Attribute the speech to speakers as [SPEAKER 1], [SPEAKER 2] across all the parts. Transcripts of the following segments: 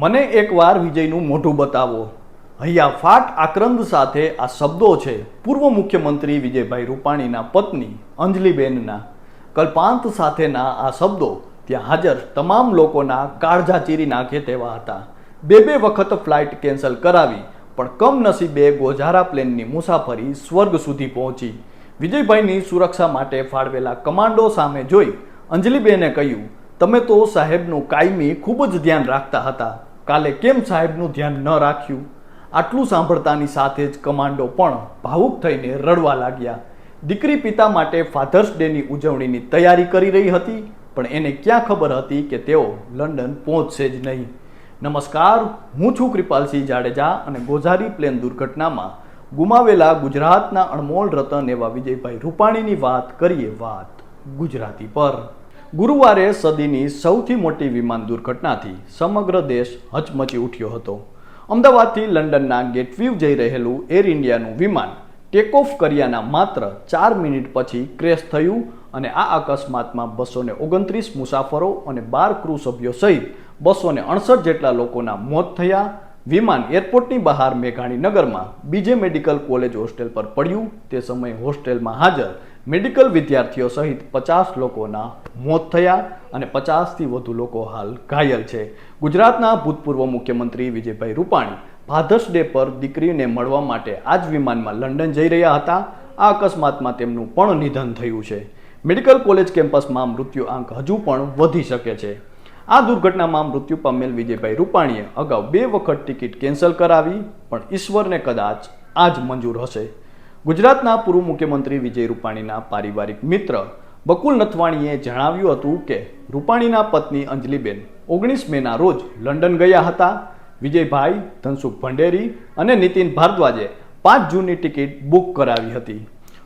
[SPEAKER 1] મને એકવાર વિજયનું મોઢું બતાવો. હૈયા ફાટ આક્રંદ સાથે આ શબ્દો છે. પૂર્વ મુખ્યમંત્રી વિજયભાઈ રૂપાણીના પત્ની, અંજલિબેનના. કલ્પાંત સાથેના આ શબ્દો ત્યાં હાજર તમામ લોકોના કાળજા ચીરી નાખે તેવા હતા. બે બે વખત ફ્લાઇટ કેન્સલ કરાવી, પણ કમનસીબે ગોઝારા પ્લેનની મુસાફરી સ્વર્ગ સુધી પહોંચી. વિજયભાઈની સુરક્ષા માટે ફાળવેલા કમાન્ડો સામે જોઈ અંજલિબેને કહ્યું, તમે તો સાહેબનું કાયમી ખૂબ જ ધ્યાન રાખતા હતા. કાલે કેમ સાહેબનું ધ્યાન ન રાખ્યું? આટલું સાંભળતાની સાથે જ કમાન્ડો પણ ભાવુક થઈને રડવા લાગ્યા. દીકરી પિતા માટે ફાધર્સ ડેની ઉજવણીની તૈયારી કરી રહી હતી, પણ એને ક્યાં ખબર હતી કે તેઓ લંડન પહોંચશે જ નહીં. નમસ્કાર, હું છું કૃપાલસિંહ જાડેજા અને ગોઝારી પ્લેન દુર્ઘટનામાં ગુમાવેલા ગુજરાતના અણમોલ રતન એવા વિજયભાઈ રૂપાણીની વાત કરીએ વાત ગુજરાતી પર. ગુરુવારે સદીની સૌથી મોટી વિમાન દુર્ઘટનાથી સમગ્ર દેશ હચમચી ઉઠ્યો હતો. અમદાવાદથી લંડનના ગેટવ્યુ જઈ રહેલું એર ઇન્ડિયાનું વિમાન ટેક ઓફ કર્યાના માત્ર ચાર મિનિટ પછી ક્રેશ થયું અને આ અકસ્માતમાં બસોને ઓગણત્રીસ મુસાફરો અને બાર ક્રૂ સભ્યો સહિત બસોને અડસઠ જેટલા લોકોના મોત થયા. વિમાન એરપોર્ટની બહાર મેઘાણી નગરમાં બીજે મેડિકલ કોલેજ હોસ્ટેલ પર પડ્યું. તે સમયે હોસ્ટેલમાં હાજર મેડિકલ વિદ્યાર્થીઓ સહિત પચાસ લોકોના મોત થયા અને પચાસથી વધુ લોકો હાલ ઘાયલ છે. ગુજરાતના ભૂતપૂર્વ મુખ્યમંત્રી વિજયભાઈ રૂપાણી ફાધર્સ ડે પર દીકરીને મળવા માટે આ જ વિમાનમાં લંડન જઈ રહ્યા હતા. આ અકસ્માતમાં તેમનું પણ નિધન થયું છે. મેડિકલ કોલેજ કેમ્પસમાં મૃત્યુ આંક હજુ પણ વધી શકે છે. આ દુર્ઘટનામાં મૃત્યુ પામેલ વિજયભાઈ રૂપાણીએ અગાઉ બે વખત ટિકિટ કેન્સલ કરાવી, પણ ઈશ્વરને કદાચ આજ મંજૂર હશે. ગુજરાતના પૂર્વ મુખ્યમંત્રી વિજય રૂપાણીના પારિવારિક મિત્ર બકુલ નથવાણીએ જણાવ્યું હતું કે, રૂપાણીના પત્ની અંજલિબેન ઓગણીસ મેના રોજ લંડન ગયા હતા. વિજયભાઈ, ધનસુખ ભંડેરી અને નીતિન ભારદ્વાજે પાંચ જૂનની ટિકિટ બુક કરાવી હતી.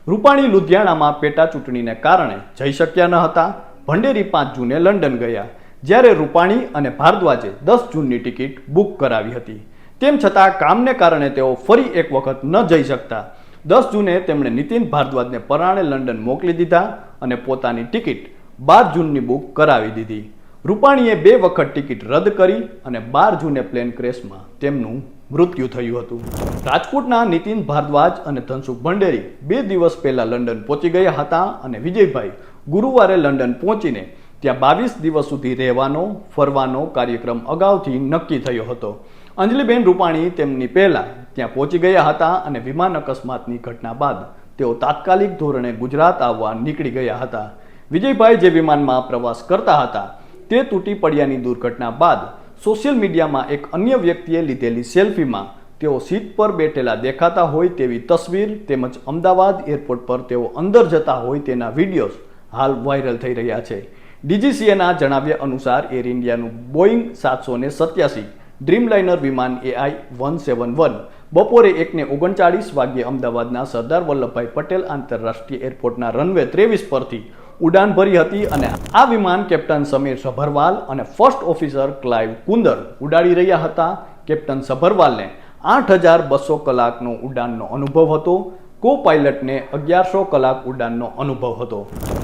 [SPEAKER 1] રૂપાણી લુધિયાણામાં પેટા ચૂંટણીને કારણે જઈ શક્યા ન હતા. ભંડેરી પાંચ જૂને લંડન ગયા, જ્યારે રૂપાણી અને ભારદ્વાજે દસ જૂનની ટિકિટ બુક કરાવી હતી. તેમ છતાં કામને કારણે તેઓ ફરી એક વખત ન જઈ શકતા. દસ જૂને તેમણે નીતિન ભારદ્વાજને પરાણે લંડન મોકલી દીધા અને પોતાની ટિકિટ બાર જૂનની બુક કરાવી દીધી. રૂપાણીએ બે વખત ટિકિટ રદ કરી અને બાર જૂને પ્લેન ક્રેશમાં તેમનું મૃત્યુ થયું હતું. રાજકોટના નીતિન ભારદ્વાજ અને ધનસુખ ભંડેરી બે દિવસ પહેલા લંડન પહોંચી ગયા હતા અને વિજયભાઈ ગુરુવારે લંડન પહોંચીને ત્યાં બાવીસ દિવસ સુધી રહેવાનો, ફરવાનો કાર્યક્રમ અગાઉથી નક્કી થયો હતો. અંજલિબેન રૂપાણી તેમની પહેલા ત્યાં પહોંચી ગયા હતા અને વિમાન અકસ્માતની ઘટના બાદ તેઓ તાત્કાલિક ધોરણે ગુજરાત આવવા નીકળી ગયા હતા. વિજયભાઈ જે વિમાનમાં પ્રવાસ કરતા હતા, તે તૂટી પડ્યાની દુર્ઘટના બાદ સોશિયલ મીડિયામાં એક અન્ય વ્યક્તિએ લીધેલી સેલ્ફીમાં તેઓ સીટ પર બેઠેલા દેખાતા હોય તેવી તસવીર તેમજ અમદાવાદ એરપોર્ટ પર તેઓ અંદર જતા હોય તેના વિડીયોઝ હાલ વાયરલ થઈ રહ્યા છે. ડીજીસીએના જણાવ્યા અનુસાર એર ઇન્ડિયાનું બોઈંગ સાતસો ને સત્યાસી ડ્રીમલાઇનર વિમાન એઆઈ વન સેવન વન. બપોરે એકને ઓગણચાળીસ વાગ્યે અમદાવાદના સરદાર વલ્લભભાઈ પટેલ આંતરરાષ્ટ્રીય એરપોર્ટના રનવે ત્રેવીસ પરથી ઉડાન ભરી હતી અને આ વિમાન કેપ્ટન સમીર સભરવાલ અને ફર્સ્ટ ઓફિસર ક્લાઇવ કુંદર ઉડાડી રહ્યા હતા. કેપ્ટન સભરવાલને આઠ હજાર બસો કલાકનો ઉડાનનો અનુભવ હતો. કો પાયલટને અગિયારસો કલાક ઉડાનનો અનુભવ હતો.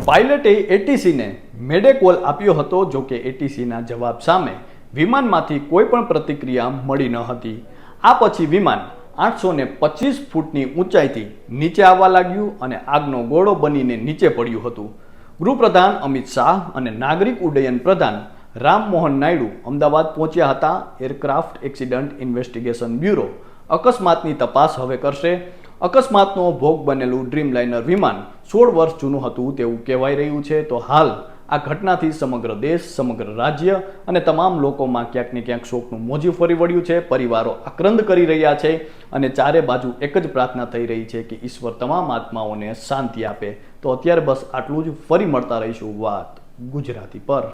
[SPEAKER 1] પાયલટે એટીસીને મેડે કોલ આપ્યો હતો જો કે એટીસીના જવાબ સામે વિમાનમાંથી કોઈ પણ પ્રતિક્રિયા મળી ન હતી. આ પછી વિમાન આઠસો ને પચીસ ફૂટની ઊંચાઈથી નીચે આવવા લાગ્યું અને આગનો ગોળો બનીને નીચે પડ્યું હતું. ગૃહપ્રધાન અમિત શાહ અને નાગરિક ઉડ્ડયન પ્રધાન રામમોહન નાયડુ અમદાવાદ પહોંચ્યા હતા. એરક્રાફ્ટ એક્સિડન્ટ ઇન્વેસ્ટિગેશન બ્યુરો અકસ્માતની તપાસ હવે કરશે. અકસ્માતનો ભોગ બનેલું ડ્રીમલાઇનર વિમાન સોળ વર્ષ જૂનું હતું તેવું કહેવાઈ રહ્યું છે. તો હાલ આ ઘટનાથી સમગ્ર દેશ, સમગ્ર રાજ્ય અને તમામ લોકોમાં ક્યાંક ને ક્યાંક શોકનું મોજું ફરી વળ્યું છે. પરિવારો આક્રંદ કરી રહ્યા છે અને ચારે બાજુ એક જ પ્રાર્થના થઈ રહી છે કે ઈશ્વર તમામ આત્માઓને શાંતિ આપે. તો અત્યારે બસ આટલું જ. ફરી મળતા રહીશું વાત ગુજરાતી પર.